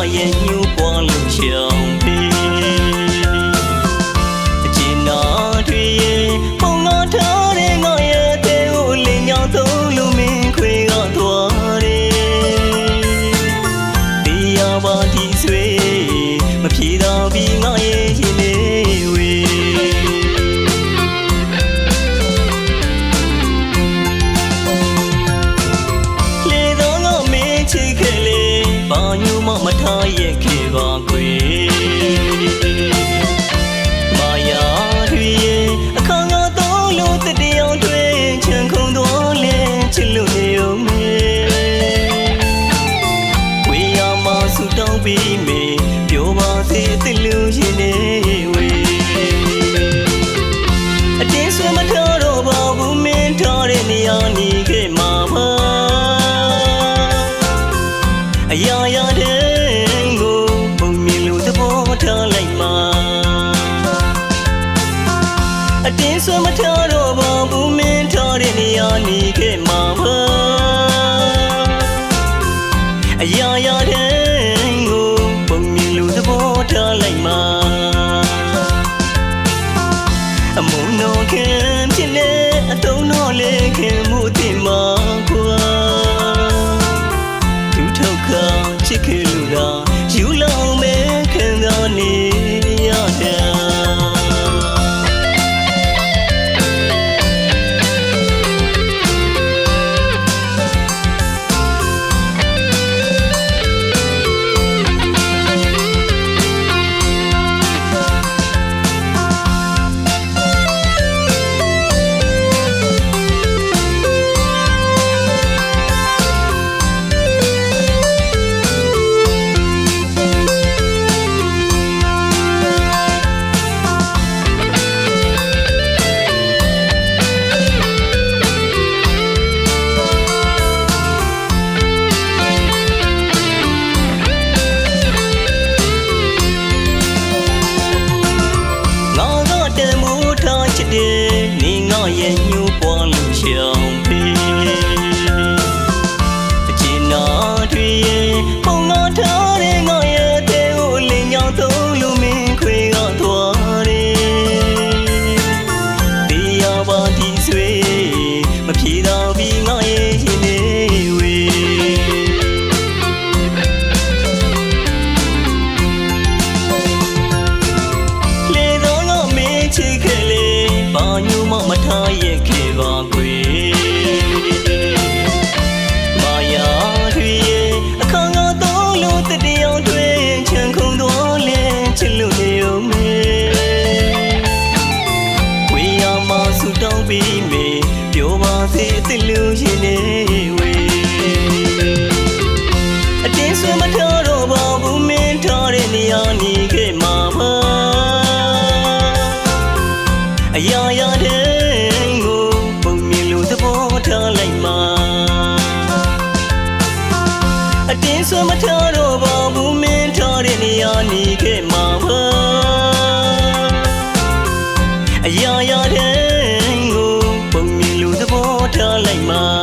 我愿 yeah. 要你给妈妈 oyen ရာနေခဲ့မှာပါအရာရာတဲ့ကိုပုံမြင်လို့သဘောထားလိုက်မှာအတင်းဆွမထားတော့ပါဘူးမင်းထားတဲ့နေရာနေခဲ့မှာပါအရာရာတဲ့ကိုပုံမြင်လို့သဘောထားလိုက်မှာ